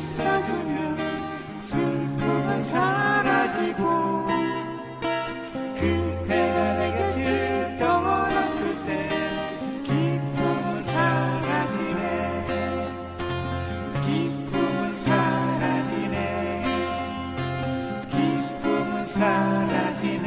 있어주면 슬픔은 사라지고 그대가 내 곁을 떠났을 때 기쁨은 사라지네. 기쁨은 사라지네. 기쁨은 사라지네